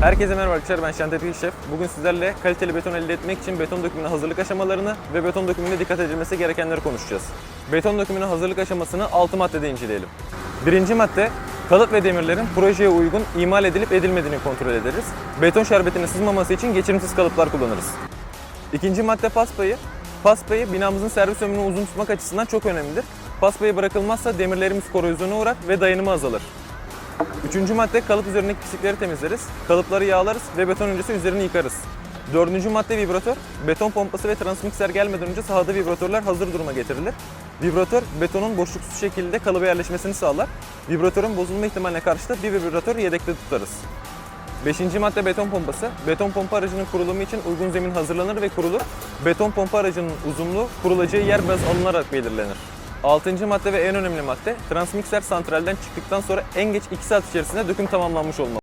Herkese merhaba arkadaşlar ben Şentepe Şef. Bugün sizlerle kaliteli beton elde etmek için beton dökümüne hazırlık aşamalarını ve beton dökümünde dikkat edilmesi gerekenleri konuşacağız. Beton dökümüne hazırlık aşamasını 6 maddede inceleyelim. Birinci madde, kalıp ve demirlerin projeye uygun imal edilip edilmediğini kontrol ederiz. Beton şerbetinin sızmaması için geçirimsiz kalıplar kullanırız. İkinci madde pas payı. Pas payı binamızın servis ömrünü uzun tutmak açısından çok önemlidir. Pas payı bırakılmazsa demirlerimiz korozyona uğrar ve dayanımı azalır. Üçüncü madde kalıp üzerindeki pislikleri temizleriz. Kalıpları yağlarız ve beton öncesi üzerini yıkarız. Dördüncü madde vibratör. Beton pompası ve transmikser gelmeden önce sahada vibratörler hazır duruma getirilir. Vibratör betonun boşluksuz şekilde kalıba yerleşmesini sağlar. Vibratörün bozulma ihtimaline karşı da bir vibratör yedekte tutarız. Beşinci madde beton pompası. Beton pompa aracının kurulumu için uygun zemin hazırlanır ve kurulur. Beton pompa aracının uzunluğu kurulacağı yer baz alınarak belirlenir. Altıncı madde ve en önemli madde transmikser santralden çıktıktan sonra en geç 2 saat içerisinde döküm tamamlanmış olmalı.